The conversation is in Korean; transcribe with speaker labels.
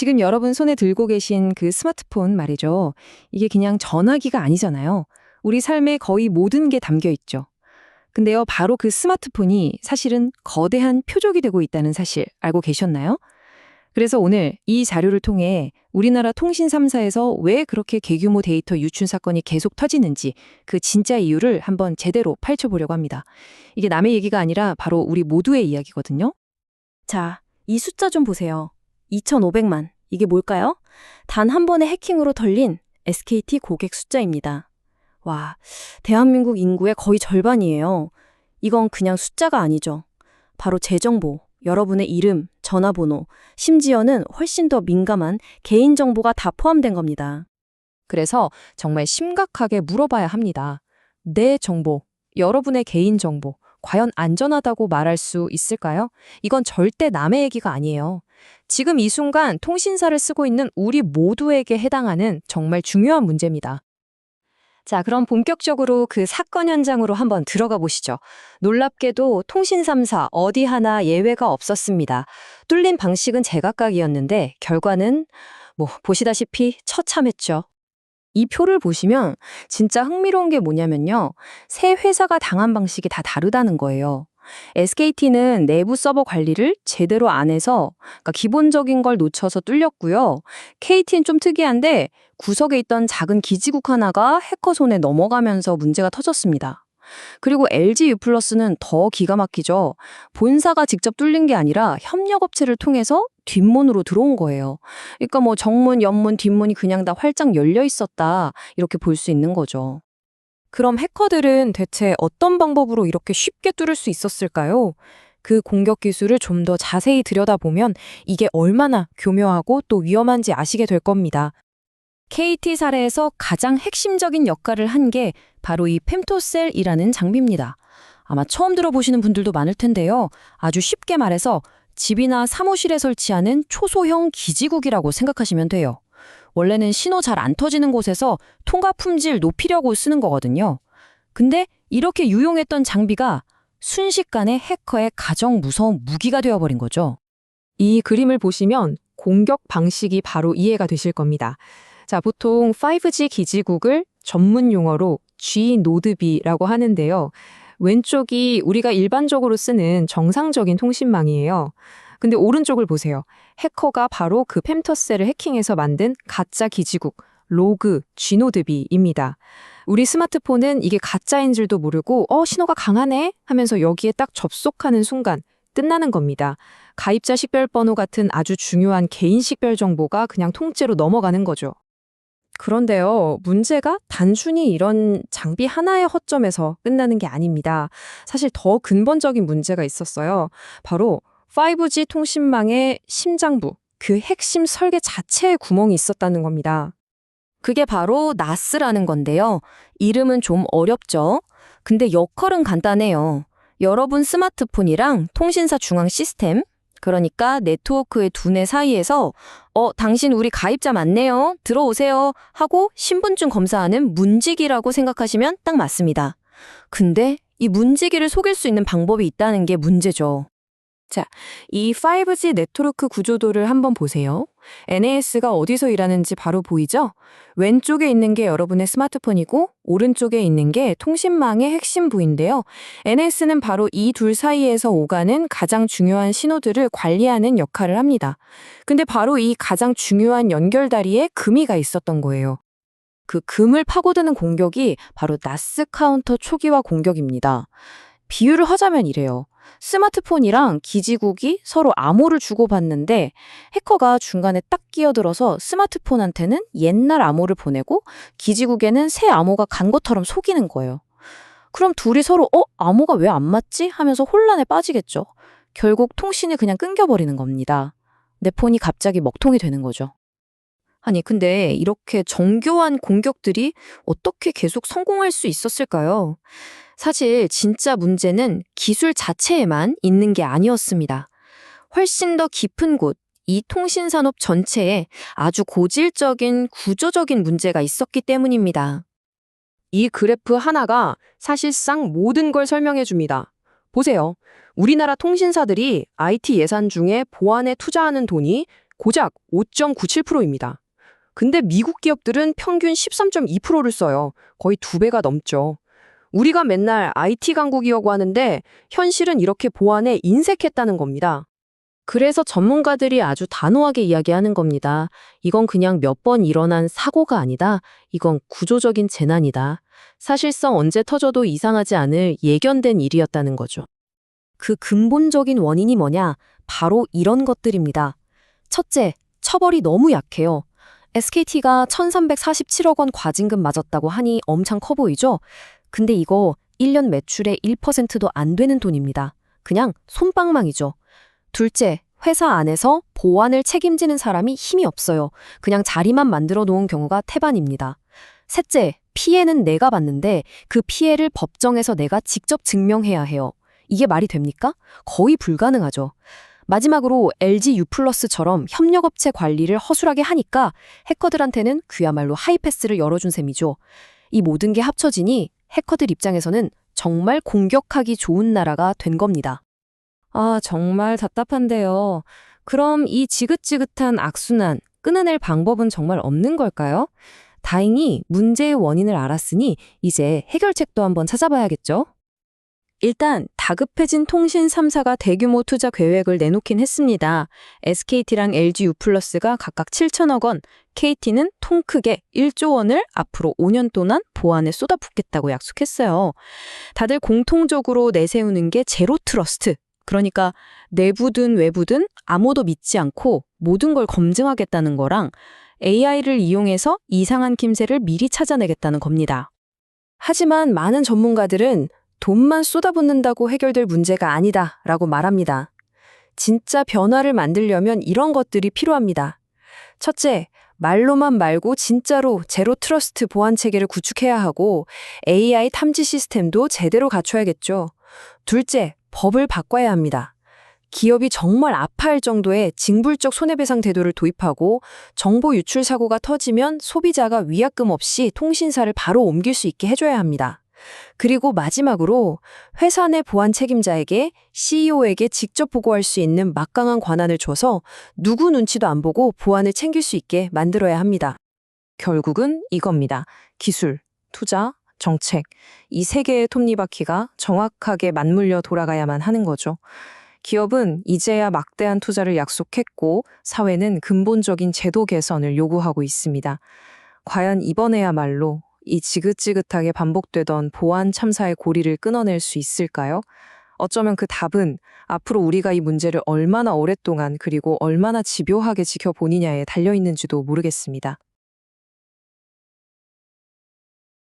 Speaker 1: 지금 여러분 손에 들고 계신 그 스마트폰 말이죠. 이게 그냥 전화기가 아니잖아요. 우리 삶의 거의 모든 게 담겨 있죠. 근데요, 바로 그 스마트폰이 사실은 거대한 표적이 되고 있다는 사실 알고 계셨나요? 그래서 오늘 이 자료를 통해 우리나라 통신 3사에서 왜 그렇게 개규모 데이터 유출 사건이 계속 터지는지 그 진짜 이유를 한번 제대로 파헤쳐보려고 합니다. 이게 남의 얘기가 아니라 바로 우리 모두의 이야기거든요.
Speaker 2: 자, 이 숫자 좀 보세요. 2,500만. 이게 뭘까요? 단 한 번의 해킹으로 털린 SKT 고객 숫자입니다. 와, 대한민국 인구의 거의 절반이에요. 이건 그냥 숫자가 아니죠. 바로 제 정보, 여러분의 이름, 전화번호, 심지어는 훨씬 더 민감한 개인정보가 다 포함된 겁니다.
Speaker 1: 그래서 정말 심각하게 물어봐야 합니다. 내 정보, 여러분의 개인정보, 과연 안전하다고 말할 수 있을까요? 이건 절대 남의 얘기가 아니에요. 지금 이 순간 통신사를 쓰고 있는 우리 모두에게 해당하는 정말 중요한 문제입니다. 자, 그럼 본격적으로 그 사건 현장으로 한번 들어가 보시죠. 놀랍게도 통신 3사 어디 하나 예외가 없었습니다. 뚫린 방식은 제각각이었는데 결과는 뭐 보시다시피 처참했죠. 이 표를 보시면 진짜 흥미로운 게 뭐냐면요. 세 회사가 당한 방식이 다 다르다는 거예요. SKT는 내부 서버 관리를 제대로 안 해서 그러니까 기본적인 걸 놓쳐서 뚫렸고요. KT는 좀 특이한데 구석에 있던 작은 기지국 하나가 해커 손에 넘어가면서 문제가 터졌습니다. 그리고 LG U+는 더 기가 막히죠. 본사가 직접 뚫린 게 아니라 협력업체를 통해서 뒷문으로 들어온 거예요. 그러니까 뭐 정문, 옆문, 뒷문이 그냥 다 활짝 열려 있었다. 이렇게 볼 수 있는 거죠. 그럼 해커들은 대체 어떤 방법으로 이렇게 쉽게 뚫을 수 있었을까요? 그 공격 기술을 좀 더 자세히 들여다보면 이게 얼마나 교묘하고 또 위험한지 아시게 될 겁니다. KT 사례에서 가장 핵심적인 역할을 한 게 바로 이 fem토셀이라는 장비입니다. 아마 처음 들어보시는 분들도 많을 텐데요. 아주 쉽게 말해서 집이나 사무실에 설치하는 초소형 기지국이라고 생각하시면 돼요. 원래는 신호 잘 안 터지는 곳에서 통과 품질 높이려고 쓰는 거거든요. 근데 이렇게 유용했던 장비가 순식간에 해커의 가장 무서운 무기가 되어버린 거죠. 이 그림을 보시면 공격 방식이 바로 이해가 되실 겁니다. 자, 보통 5G 기지국을 전문 용어로 G노드비라고 하는데요. 왼쪽이 우리가 일반적으로 쓰는 정상적인 통신망이에요. 근데 오른쪽을 보세요. 해커가 바로 그 펜터셀을 해킹해서 만든 가짜 기지국 로그 G노드비입니다. 우리 스마트폰은 이게 가짜인 줄도 모르고 어 신호가 강하네 하면서 여기에 딱 접속하는 순간 끝나는 겁니다. 가입자 식별번호 같은 아주 중요한 개인 식별 정보가 그냥 통째로 넘어가는 거죠. 그런데요, 문제가 단순히 이런 장비 하나의 허점에서 끝나는 게 아닙니다. 사실 더 근본적인 문제가 있었어요. 바로 5G 통신망의 심장부, 그 핵심 설계 자체에 구멍이 있었다는 겁니다. 그게 바로 나스라는 건데요. 이름은 좀 어렵죠? 근데 역할은 간단해요. 여러분 스마트폰이랑 통신사 중앙 시스템, 그러니까 네트워크의 두뇌 사이에서 어, 당신 우리 가입자 맞네요. 들어오세요. 하고 신분증 검사하는 문지기라고 생각하시면 딱 맞습니다. 근데 이 문지기를 속일 수 있는 방법이 있다는 게 문제죠. 자, 이 5G 네트워크 구조도를 한번 보세요. NAS가 어디서 일하는지 바로 보이죠? 왼쪽에 있는 게 여러분의 스마트폰이고 오른쪽에 있는 게 통신망의 핵심 부인데요. NAS는 바로 이 둘 사이에서 오가는 가장 중요한 신호들을 관리하는 역할을 합니다. 근데 바로 이 가장 중요한 연결다리에 금이가 있었던 거예요. 그 금을 파고드는 공격이 바로 나스 카운터 초기화 공격입니다. 비유를 하자면 이래요. 스마트폰이랑 기지국이 서로 암호를 주고받는데 해커가 중간에 딱 끼어들어서 스마트폰한테는 옛날 암호를 보내고 기지국에는 새 암호가 간 것처럼 속이는 거예요. 그럼 둘이 서로 어? 암호가 왜 안 맞지? 하면서 혼란에 빠지겠죠. 결국 통신이 그냥 끊겨버리는 겁니다. 내 폰이 갑자기 먹통이 되는 거죠. 아니, 근데 이렇게 정교한 공격들이 어떻게 계속 성공할 수 있었을까요? 사실 진짜 문제는 기술 자체에만 있는 게 아니었습니다. 훨씬 더 깊은 곳, 이 통신산업 전체에 아주 고질적인 구조적인 문제가 있었기 때문입니다. 이 그래프 하나가 사실상 모든 걸 설명해 줍니다. 보세요. 우리나라 통신사들이 IT 예산 중에 보안에 투자하는 돈이 고작 5.97%입니다. 근데 미국 기업들은 평균 13.2%를 써요. 거의 두 배가 넘죠. 우리가 맨날 IT 강국이라고 하는데 현실은 이렇게 보안에 인색했다는 겁니다.
Speaker 2: 그래서 전문가들이 아주 단호하게 이야기하는 겁니다. 이건 그냥 몇 번 일어난 사고가 아니다. 이건 구조적인 재난이다. 사실상 언제 터져도 이상하지 않을 예견된 일이었다는 거죠. 그 근본적인 원인이 뭐냐? 바로 이런 것들입니다. 첫째, 처벌이 너무 약해요. SKT가 1347억 원 과징금 맞았다고 하니 엄청 커 보이죠? 근데 이거 1년 매출의 1%도 안 되는 돈입니다. 그냥 솜방망이죠. 둘째, 회사 안에서 보안을 책임지는 사람이 힘이 없어요. 그냥 자리만 만들어 놓은 경우가 태반입니다. 셋째, 피해는 내가 봤는데 그 피해를 법정에서 내가 직접 증명해야 해요. 이게 말이 됩니까? 거의 불가능하죠. 마지막으로 LG U+처럼 협력업체 관리를 허술하게 하니까 해커들한테는 그야말로 하이패스를 열어준 셈이죠. 이 모든 게 합쳐지니 해커들 입장에서는 정말 공격하기 좋은 나라가 된 겁니다.
Speaker 1: 아, 정말 답답한데요. 그럼 이 지긋지긋한 악순환 끊어낼 방법은 정말 없는 걸까요? 다행히 문제의 원인을 알았으니 이제 해결책도 한번 찾아봐야겠죠?
Speaker 2: 일단 다급해진 통신 3사가 대규모 투자 계획을 내놓긴 했습니다. SKT랑 LG U+가 각각 7천억 원, KT는 통 크게 1조 원을 앞으로 5년 동안 보안에 쏟아붓겠다고 약속했어요. 다들 공통적으로 내세우는 게 제로 트러스트. 그러니까 내부든 외부든 아무도 믿지 않고 모든 걸 검증하겠다는 거랑 AI를 이용해서 이상한 김새를 미리 찾아내겠다는 겁니다.
Speaker 1: 하지만 많은 전문가들은 돈만 쏟아붓는다고 해결될 문제가 아니다 라고 말합니다. 진짜 변화를 만들려면 이런 것들이 필요합니다. 첫째, 말로만 말고 진짜로 제로 트러스트 보안 체계를 구축해야 하고 AI 탐지 시스템도 제대로 갖춰야겠죠. 둘째, 법을 바꿔야 합니다. 기업이 정말 아파할 정도의 징불적 손해배상 제도를 도입하고 정보 유출 사고가 터지면 소비자가 위약금 없이 통신사를 바로 옮길 수 있게 해줘야 합니다. 그리고 마지막으로 회사 내 보안 책임자에게 CEO에게 직접 보고할 수 있는 막강한 권한을 줘서 누구 눈치도 안 보고 보안을 챙길 수 있게 만들어야 합니다. 결국은 이겁니다. 기술, 투자, 정책. 이 세 개의 톱니바퀴가 정확하게 맞물려 돌아가야만 하는 거죠. 기업은 이제야 막대한 투자를 약속했고 사회는 근본적인 제도 개선을 요구하고 있습니다. 과연 이번에야말로 이 지긋지긋하게 반복되던 보안 참사의 고리를 끊어낼 수 있을까요? 어쩌면 그 답은 앞으로 우리가 이 문제를 얼마나 오랫동안 그리고 얼마나 집요하게 지켜보느냐에 달려 있는지도 모르겠습니다.